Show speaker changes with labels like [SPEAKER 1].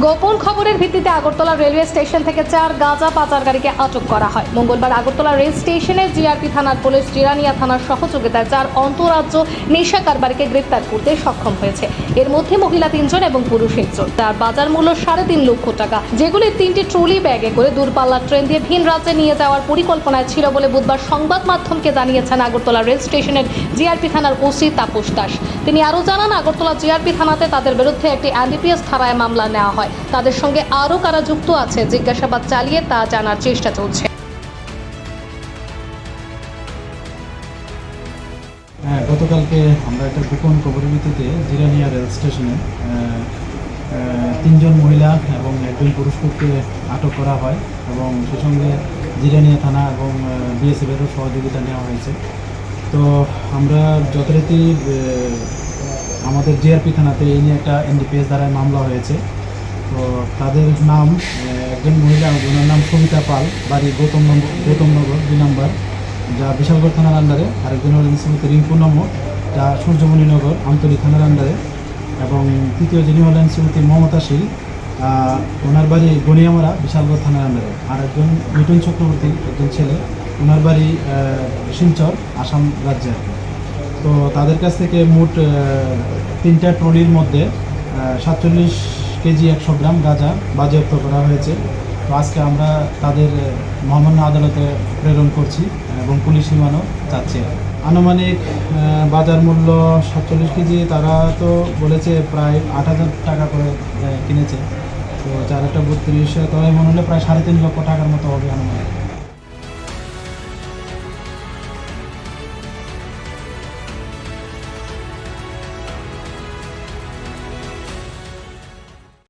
[SPEAKER 1] গোপন খবরের ভিত্তিতে আগরতলা রেলওয়ে স্টেশন থেকে চার গাঁজা পাচারকারীকে আটক করা হয়। মঙ্গলবার আগরতলা রেল স্টেশনে জিআরপি থানার পুলিশ জিরানিয়া থানার সহযোগিতায় চার অন্তরাজ্য নেশা কারবারিকে গ্রেপ্তার করতে সক্ষম হয়েছে। এর মধ্যে মহিলা তিনজন এবং পুরুষ একজন। তার বাজার মূল্য সাড়ে তিন লক্ষ টাকা। যেগুলি তিনটি ট্রলি ব্যাগে করে দূরপাল্লার ট্রেন দিয়ে ভিন রাজ্যে নিয়ে যাওয়ার পরিকল্পনায় ছিল বলে বুধবার সংবাদ মাধ্যমকে জানিয়েছেন আগরতলা রেল স্টেশনের জিআরপি থানার ওসি তাপস দাস। তিনি আরও জানান, আগরতলা জিআরপি থানাতে তাদের বিরুদ্ধে একটি এনডিপিএস ধারায় মামলা নেওয়া হয়। তাদের সঙ্গে আরও কারা যুক্ত আছে জিজ্ঞাসাবাদ চালিয়ে তা জানার চেষ্টা চলছে।
[SPEAKER 2] হ্যাঁ গতকালকে আমরা একটা গোপন খবরের ভিত্তিতে জিরানিয়া রেল স্টেশনে তিনজন মহিলা এবং একজন পুরুষকে আটক করা হয় এবং সে সঙ্গে জিরানিয়া থানা এবং বিএসএফেরও সহযোগিতা নেওয়া হয়েছে। তো আমরা যথারীতি আমাদের জিআরপি থানাতে এই নিয়ে একটা এনডিপিএস দ্বারায় মামলা হয়েছে। তো তাদের নাম একজন মহিলা, ওনার নাম সবিতা পাল, বাড়ি গৌতম নম্বর গৌতমনগর দুই নম্বর। যা বিশালগড় থানার আন্ডারে আরেকজন হলেন শ্রীমতী রিঙ্কু নম্বর যা সূর্যমণিনগর আমতলী থানার আন্ডারে এবং তৃতীয় যিনি হলেন শ্রীমতী মমতা শীল ওনার বাড়ি গনিয়ামারা, বিশালগড় থানার আন্ডারে আর একজন মিটুন চক্রবর্তী, একজন ছেলে, ওনার বাড়ি শিলচর, আসাম রাজ্যে তো তাদের কাছ থেকে মোট তিনটা ট্রলির মধ্যে সাতচল্লিশ কেজি একশো গ্রাম গাঁজা বাজেয়াপ্ত করা হয়েছে। তো আজকে আমরা তাদের মহামান্য আদালতে প্রেরণ করছি এবং পুলিশ সীমানো চাচ্ছে। আনুমানিক বাজার মূল্য সাতচল্লিশ কেজি, তারা তো বলেছে প্রায় আট হাজার টাকা করে কিনেছে। তো চার একটা বত্রিশ তবে মনে হলে প্রায় সাড়ে তিন লক্ষ টাকার মতো হবে আনুমানিক।